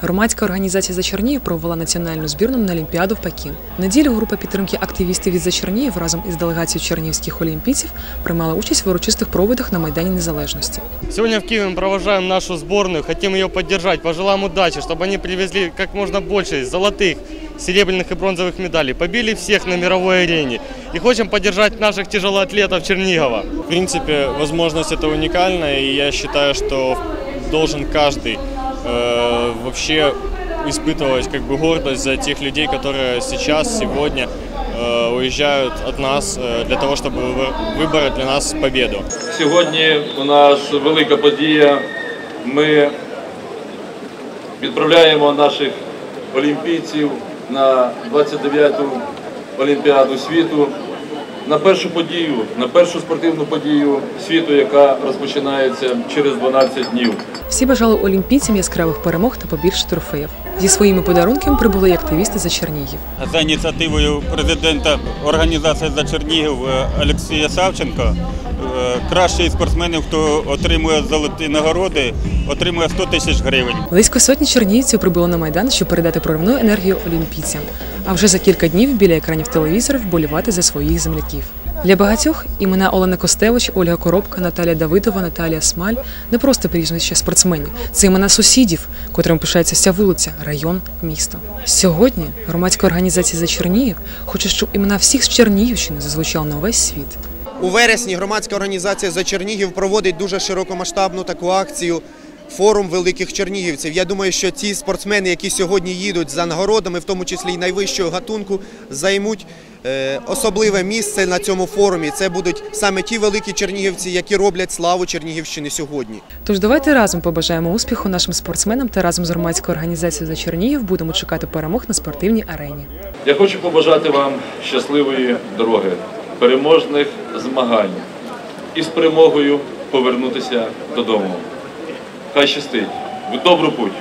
Громадська організація «За Чернігів» провела національну збірну на Олімпіаду в Пекін. В неділю група підтримки активістів від «За Чернігів» разом із делегацією чернігівських олімпійців приймала участь в урочистих проводах на Майдані Незалежності. Сегодня в Киеве мы провожаем нашу сборную, хотим ее поддержать, пожелаем удачи, чтобы они привезли как можно больше золотых, серебряных и бронзовых медалей, побили всех на мировой арене. И хотим поддержать наших тяжелоатлетов Чернигова. В принципе, возможность это уникальная, и я считаю, что должен каждый э, вообще испытывать как бы гордость за тех людей, которые сейчас, сегодня э, уезжают от нас э, для того, чтобы вы- выбрать для нас победу. Сьогодні у нас велика подія. Ми відправляємо наших олімпійців на 29-ту Олімпіаду світу. На першу подію, на першу спортивну подію світу, яка розпочинається через 12 днів. Всі бажали олімпійцям яскравих перемог та побільше трофеїв. Зі своїми подарунками прибули й активісти «За Чернігів». за ініціативою президента організації за Чернігів е, Олексія Савченко. Е, Кращий спортсменів, хто отримує золоті нагороди, отримує 100 тисяч гривень. Близько сотні чернігівців прибуло на майдан, щоб передати проривну енергію олімпійцям. А вже за кілька днів біля екранів телевізорів вболівати за своїх земляків. Для багатьох імена Олена Костевич, Ольга Коробка, Наталія Давидова, Наталія Смаль не просто прізвища спортсменів, це імена сусідів, котрим пишається вся вулиця, район, місто. Сьогодні громадська організація за Чернігів хоче, щоб імена всіх з Чернігівщини зазвучали на весь світ. У вересні громадська організація за Чернігів проводить дуже широкомасштабну таку акцію. Форум великих чернігівців. Я думаю, що ті спортсмени, які сьогодні їдуть за нагородами, в тому числі й найвищого гатунку, займуть е, особливе місце на цьому форумі. Це будуть саме ті великі чернігівці, які роблять славу Чернігівщини сьогодні. Тож давайте разом побажаємо успіху нашим спортсменам та разом з громадською організацією за Чернігів будемо чекати перемог на спортивній арені. Я хочу побажати вам щасливої дороги, переможних змагань і з перемогою повернутися додому. Хай щастить! В добру путь!